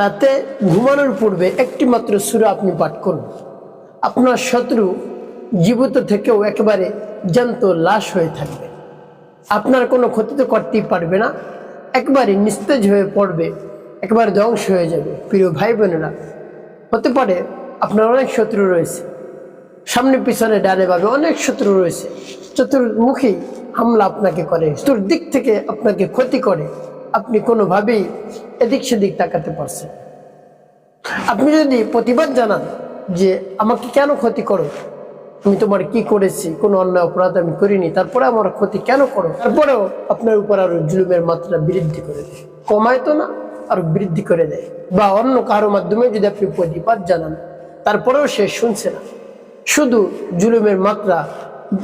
রাতে ঘুমানোর পূর্বে একটি মাত্র সুরা আপনি পাঠ করুন। আপনার শত্রু জীবিত থেকেও একেবারে জ্যান্ত লাশ হয়ে থাকবে। আপনার কোনো ক্ষতি তো করতেই পারবে না। একবারে নিস্তেজ হয়ে পড়বে, একবারে ধ্বংস হয়ে যাবে। প্রিয় ভাই বোনেরা, হতে পারে আপনার অনেক শত্রু রয়েছে। সামনে পিছনে ডানে বামে অনেক শত্রু রয়েছে। চতুর্মুখী হামলা আপনাকে করে, চতুর্দিক থেকে আপনাকে ক্ষতি করে। আপনি কোনোভাবেই এদিক সেদিক তাকাতে পারছেন আপনি যদি প্রতিবাদ জানান যে আমাকে কেন ক্ষতি করো? আমি তোমার কি করেছি? কোনো অন্যায় অপরাধ আমি করিনি। তারপরে আমার ক্ষতি কেন করো? তারপরেও আপনার উপর আরও জুলুমের মাত্রা বৃদ্ধি করে দেয়। কমায় তো না, আরও বৃদ্ধি করে দেয়। বা অন্য কারও মাধ্যমে যদি আপনি প্রতিবাদ জানান, তারপরেও সে শুনছে না। শুধু জুলুমের মাত্রা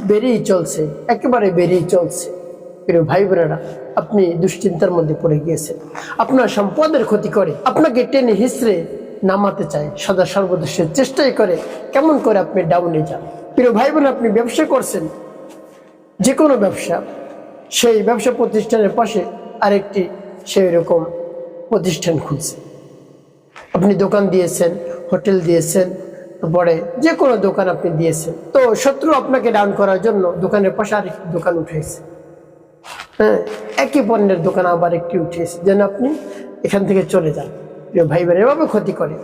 বেড়েই চলছে, একেবারে বেড়েই চলছে। প্রিয় ভাই বোনেরা আপনি দুশ্চিন্তার মধ্যে পড়ে গিয়েছেন। আপনার সম্পদের ক্ষতি করে, আপনাকে টেনে হিসড়ে নামাতে চায়, সদা সর্বদা সে চেষ্টাই করে, কেমন করে আপনি ডাউনে যান? প্রিয় ভাই বোন আপনি ব্যবসা করছেন যে কোনো ব্যবসা, সেই ব্যবসা প্রতিষ্ঠানের পাশে আরেকটি সেই রকম প্রতিষ্ঠান খুলছে। আপনি দোকান দিয়েছেন, হোটেল দিয়েছেন, তারপরে যে কোনো দোকান আপনি দিয়েছেন। তো শত্রু আপনাকে ডাউন করার জন্য দোকানের পাশে আরেকটি দোকান উঠেছে। হ্যাঁ একই পণ্যের দোকান আবার একটি উঠিয়েছে যেন আপনি এখান থেকে চলে যান। প্রিয় ভাই বোন এভাবে ক্ষতি করে।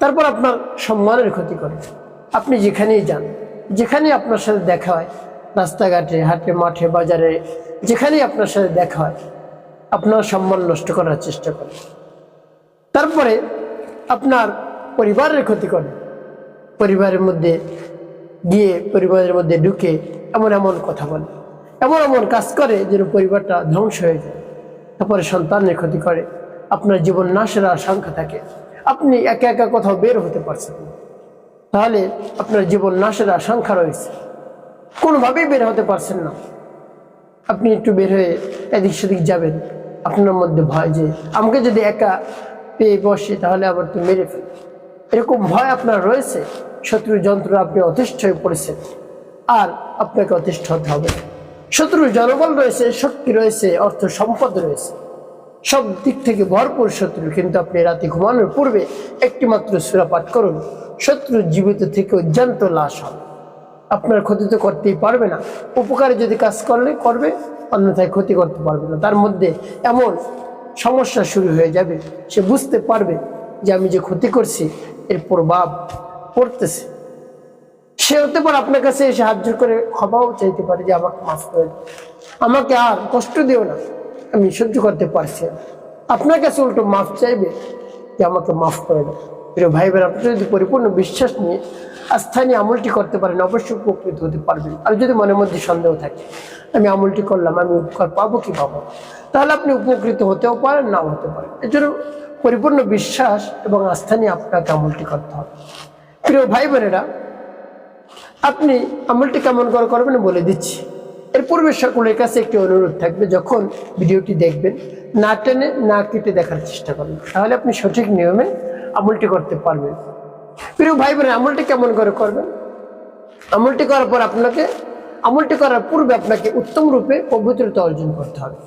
তারপর আপনার সম্মানের ক্ষতি করে। আপনি যেখানেই যান, যেখানেই আপনার সাথে দেখা হয়, রাস্তাঘাটে, হাটে, মাঠে, বাজারে, যেখানেই আপনার সাথে দেখা হয়, আপনার সম্মান নষ্ট করার চেষ্টা করে। তারপরে আপনার পরিবারের ক্ষতি করে। পরিবারের মধ্যে গিয়ে পরিবারের মধ্যে ঢুকে এমন এমন কথা বলে। এমন এমন কাজ করে যেন পরিবারটা ধ্বংস হয়ে যায়। তারপরে সন্তানের ক্ষতি করে। আপনার জীবন নাশের আশঙ্কা থাকে। আপনি একা একা কোথাও বের হতে পারছেন তাহলে আপনার জীবন নাশের আশঙ্কা রয়েছে। কোনোভাবেই বের হতে পারছেন না। আপনি একটু বের হয়ে এদিক সেদিক যাবেন। আপনার মধ্যে ভয় যে, আমাকে যদি একা পেয়ে বসে, তাহলে আবার তো মেরে ফেল এরকম ভয় আপনার রয়েছে। শত্রুর যন্ত্র আপনি অতিষ্ঠ হয়ে পড়েছেন। আর আপনাকে অতিষ্ঠ হতে হবে শত্রুর জনবল রয়েছে, শক্তি রয়েছে, অর্থ সম্পদ রয়েছে। সব দিক থেকে ভরপুর শত্রু, কিন্তু আপনি রাতে ঘুমানোর পূর্বে একটি মাত্র সুরা পাঠ করুন। শত্রু জীবিত থেকে জ্যান্ত লাশ হবে। আপনার ক্ষতি তো করতেই পারবে না। উপকারে যদি কাজ করলে, করবে, অন্যথায় ক্ষতি করতে পারবে না। তার মধ্যে এমন সমস্যা শুরু হয়ে যাবে, সে বুঝতে পারবে যে আমি যে ক্ষতি করছি, এর প্রভাব পড়তেছে। সে হতে পারে আপনার কাছে এসে সাহায্য করে ক্ষমাও চাইতে পারে যে আমাকে মাফ করে আমাকে আর কষ্ট দিও না। আমি সহ্য করতে পারছি না। আপনার কাছে উল্টো মাফ চাইবে যে আমাকে মাফ করে দাও প্রিয় ভাই বোন আপনি যদি পরিপূর্ণ বিশ্বাস নিয়ে আস্থা নিয়ে আমলটি করতে পারেন, অবশ্যই উপকৃত হতে পারবেন। আর যদি মনের মধ্যে সন্দেহ থাকে, আমি আমলটি করলাম, আমি উপকার পাবো কি পাবো তাহলে আপনি উপকৃত হতেও পারেন, নাও হতে পারেন। এর জন্য পরিপূর্ণ বিশ্বাস এবং আস্থা নিয়ে আপনাকে আমলটি করতে হবে। প্রিয় ভাই বোনেরা আপনি আমলটি কেমন করে করবেন বলে দিচ্ছি। এর পূর্বে সকলের কাছে একটি অনুরোধ থাকবে, যখন ভিডিওটি দেখবেন, না টেনে, না কেটে দেখার চেষ্টা করবেন, তাহলে আপনি সঠিক নিয়মে আমলটি করতে পারবেন। প্রিয় ভাই বোনের আমলটি কেমন করে করবেন? আমলটি করার পর আপনাকে, আমলটি করার পূর্বে আপনাকে উত্তম রূপে পবিত্রতা অর্জন করতে হবে।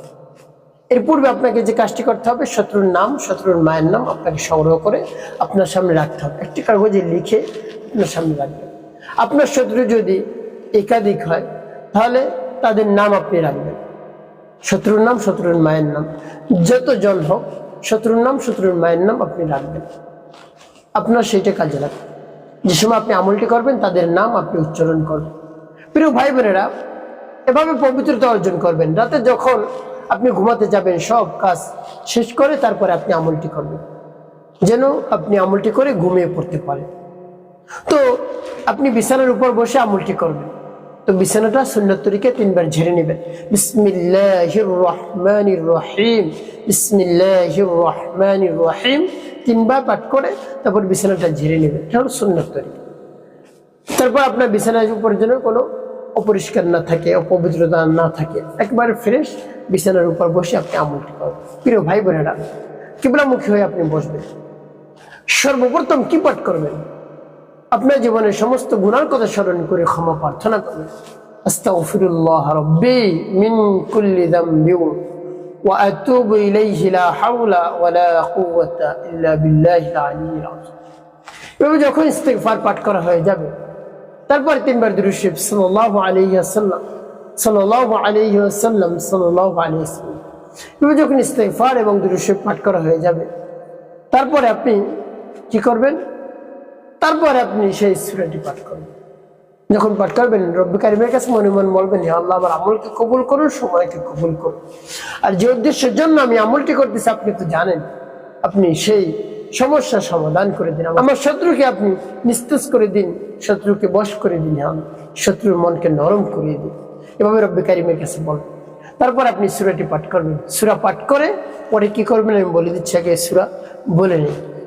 এর পূর্বে আপনাকে যে কাজটি করতে হবে, শত্রুর নাম, শত্রুর মায়ের নাম আপনাকে সংগ্রহ করে আপনার সামনে রাখতে হবে। একটি কাগজে লিখে আপনার সামনে রাখবেন। আপনার শত্রু যদি একাধিক হয়, তাহলে তাদের নাম আপনি রাখবেন। শত্রুর নাম, শত্রুর মায়ের নাম। যত জন হোক, শত্রুর নাম, শত্রুর মায়ের নাম আপনি রাখবেন। আপনার সেইটা কাজে লাগবে। যে সময় আপনি আমলটি করবেন, তাদের নাম আপনি উচ্চারণ করবেন। প্রিয় ভাই বোনেরা, এভাবে পবিত্রতা অর্জন করবেন। রাতে যখন আপনি ঘুমাতে যাবেন, সব কাজ শেষ করে তারপরে আপনি আমলটি করবেন। যেন আপনি আমলটি করে ঘুমিয়ে পড়তে পারেন। তো আপনি বিছানার উপর বসে আমলটি করবেন। তো বিছানাটা সুন্নত তরিকে তিনবার ঝেড়ে নেবেন। রহিম তিনবার পাঠ করে তারপর বিছানাটা ঝেড়ে নেবেন। এটা হলো সুন্নত তারপর আপনার বিছানার উপর যেন কোনো অপরিষ্কার না থাকে, অপবিত্রতা না থাকে, একবারে ফ্রেশ বিছানার উপর বসে আপনি আমলটি করবেন। প্রিয় ভাই বোনেরা কিবলামুখী হয়ে আপনি বসবেন। সর্বপ্রথম কি পাঠ করবেন? আপনার জীবনের সমস্ত গুণার কথা স্মরণ করে ক্ষমা প্রার্থনা করবেন আস্তাগফিরুল্লাহ রব্বি মিন কুল্লি দাম্বি ওয়া আতুবু ইলাইহি লা হাওলা ওয়া লা কুওয়াতা ইল্লা বিল্লাহিল আলিয়্যিল যখন ইস্তেগফার পাঠ করা হয়ে যাবে, তারপরে তিনবার দুরুশিব সাল্লাল্লাহু আলাইহি ওয়াসাল্লাম, সাল্লাল্লাহু আলাইহি ওয়াসাল্লাম, সাল্লাল্লাহু আলাইহি ওয়াসাল্লাম। এভাবে যখন ইস্তেগফার এবং দুরুশিব পাঠ করা হয়ে যাবে, তারপরে আপনি কি করবেন? তারপরে আপনি সেই সূরাটি পাঠ করবেন। যখন পাঠ করবেন, রব্বি কারিমের কাছে মনে মনে বলবেন আল্লাহ, আমার আমলকে কবুল করুন, সময়কে কবুল করুন। আর যে উদ্দেশ্যের জন্য আমি আমলটি করতেছি, আপনি তো জানেন, আপনি সেই সমস্যার সমাধান করে দিন। আমার শত্রুকে আপনি নিস্তেজ করে দিন, শত্রুকে বশ করে দিন আল্লাহ। শত্রুর মনকে নরম করিয়ে দিন। এভাবে রব্বি কারিমের কাছে বলবেন তারপর আপনি সুরাটি পাঠ করবেন। সুরা পাঠ করে পরে কি করবেন আমি বলে দিচ্ছি, আগে সুরা বলে নিই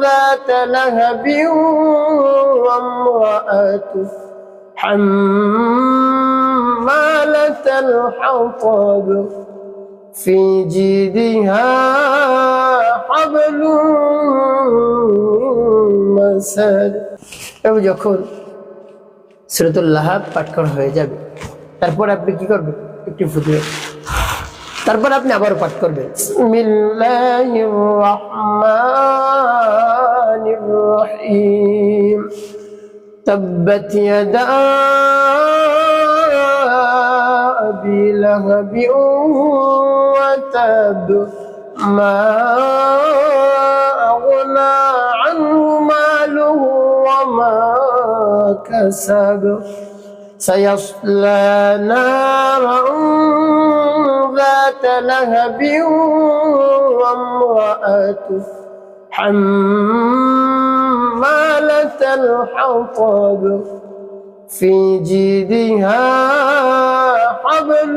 ذات لهب وامرأته حمالة الحطب في جيدها حبل مسد এবং যখন সুরতুল্লাহ পাঠ করা হয়ে যাবে তারপর আপনি কি করবেন একটি ফুটবে তারপর আপনি আবার পাঠ করবেন বিসমিল্লাহির রহমানির রহিম تبت يدا أبي لهب وتب ما أغنى عنه ماله وما كسب سيصلى نارا ذات لهب وامرأته حمالة الحطب في جيدها حبل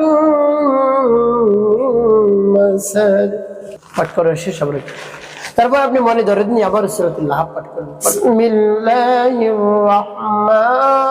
مسد পাঠ করার শেষ আবার তারপর আপনি মনে ধরে নিয়ে আবার সুরতুল্লাহ পাঠ করবেন বিসমিল্লাহির রহমানির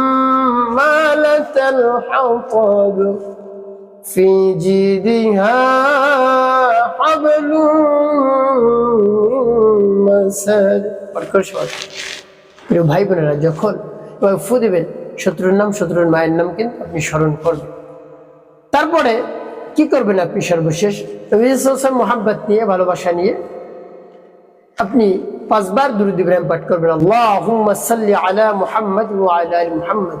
الحطب في جيدها حبل مسد প্রিয় ভাই বোনেরা যখন এবার ফু দেবেন শত্রুর নাম শত্রুর মায়ের নাম কিন্তু আপনি স্মরণ করবেন তারপরে কি করবেন আপনি সর্বশেষ মোহাম্মত নিয়ে ভালোবাসা নিয়ে আপনি পাঁচবার দুরুদ ইব্রাহিম পাঠ করবেন আল্লাহুম্মা সাল্লি আলা মুহাম্মদ ওয়া আলা আলি মুহাম্মদ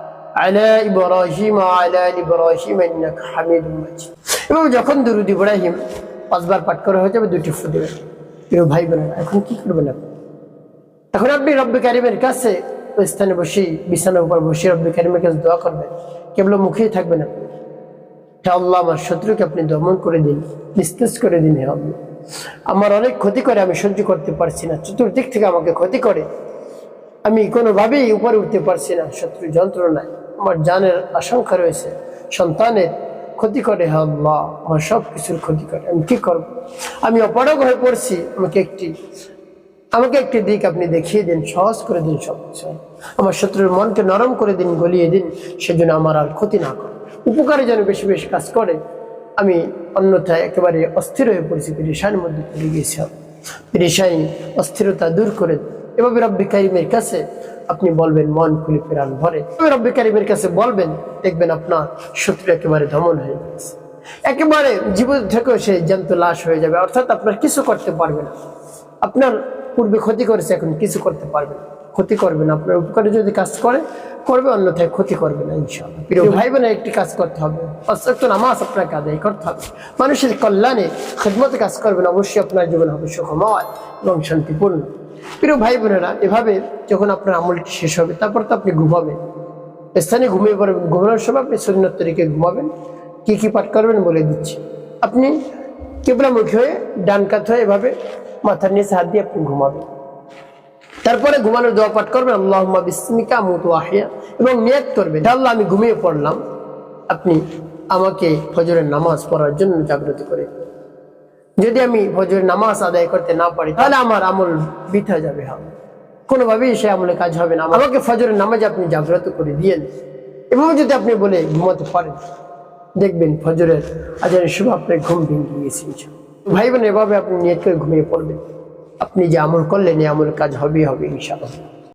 আলা ইব্রাহিম আলা ইব্রাহিম ইন্নাকা হামিদুম মাজিদ। এবং যখন দুরুদ ইব্রাহিম পাঁচবার পাঠ করা হয়ে যাবে, দুটি ফু দেবেন প্রিয় ভাই বোনেরা এখন কি করবেন আপনি? তখন আপনি রব্বে কারিমের কাছে ওই স্থানে বসেই, বিছানার উপর বসে রব্বে কারিমের কাছে দোয়া করবেন। কেবল মুখেই থাকবেন আপনি। হে আল্লাহ, আমার শত্রুকে আপনি দমন করে দিন, নিস্তেজ করে দিন হে আল্লাহ। আমার অনেক ক্ষতি করে, আমি সহ্য করতে পারছি না। চতুর্দিক থেকে আমাকে ক্ষতি করে। আমি কোনোভাবেই উপরে উঠতে পারছি না শত্রু যন্ত্রণায়। আমার জানের আশঙ্কা রয়েছে। সন্তানের ক্ষতি করে হে আল্লাহ, আমার সব কিছুর ক্ষতি করে। আমি কী করব? আমি অপারগ হয়ে পড়ছি। আমাকে একটি আমাকে একটি দিক আপনি দেখিয়ে দিন, সহজ করে দিন সব কিছু আমার শত্রুর মনকে নরম করে দিন, গলিয়ে দিন, সেজন্য আমার আর ক্ষতি না করে। উপকারে যেন বেশি বেশি কাজ করে, আমি অন্যথায় একেবারে অস্থির হয়ে পড়েছি, পেরেশানের মধ্যে পড়ে গিয়েছিলাম। পেরেশানি অস্থিরতা দূর করে। এভাবে রব্বি কারিমের কাছে আপনি বলবেন মন খুলে ফেরান ভরে রব্বি কারিমের কাছে বলবেন দেখবেন আপনার শত্রু একেবারে দমন হয়ে গেছে। একেবারে জীবন থেকেও সে জ্যান্ত লাশ হয়ে যাবে অর্থাৎ আপনার কিছু করতে পারবে না। আপনার পূর্বে ক্ষতি করেছে এখন কিছু করতে পারবে না। ক্ষতি করবে না আপনার উপকারে যদি কাজ করে করবে অন্যথায় ক্ষতি করবে না ইনশাআল্লাহ। প্রিয় ভাই বোনের একটি কাজ করতে হবে। অত্যন্ত নামাজ আপনাকে আদায় করতে হবে। মানুষের কল্যাণে খেদমতে কাজ করবেন অবশ্যই আপনার জীবন হবে সুখময় এবং শান্তিপূর্ণ। প্রিয় ভাই বোনেরা, এভাবে যখন আপনার আমলটি শেষ হবে, তারপর তো আপনি ঘুমাবেন। স্থানে ঘুমিয়ে পড়বেন ঘুমানোর সময় আপনি সুন্নত তরিকে ঘুমাবেন। কি কি পাঠ করবেন বলে দিচ্ছি। আপনি কেবলামুখী হয়ে ডান কাত হয়ে এভাবে মাথার নিচে হাত দিয়ে আপনি ঘুমাবেন। তারপরে ঘুমানোর দোয়া পাঠ করবেন আল্লাহ বিসমিকা মুতু আহিয়া এবং নিয়ত করবেন আল্লাহ আমি ঘুমিয়ে পড়লাম। আপনি আমাকে ফজরের নামাজ পড়ার জন্য জাগ্রত করে। যদি আমি ফজরের নামাজ আদায় করতে না পারি, তাহলে আমার আমল বৃথা যাবে, হবে। কোনোভাবেই সে আমলে কাজ হবে না। আমাকে ফজরের নামাজ আপনি জাগ্রত করে দিয়েন এবং যদি আপনি বলে ঘুমাতে পারেন, দেখবেন ফজরের আজানের শুভ আপনার ঘুম ভেঙে গিয়েছে। ভাই বোন, এভাবে আপনি নিয়ত করে ঘুমিয়ে পড়বেন। আপনি যে আমল করলেন, এই আমল কাজ হবেই, হবে, ইনশাআল্লাহ।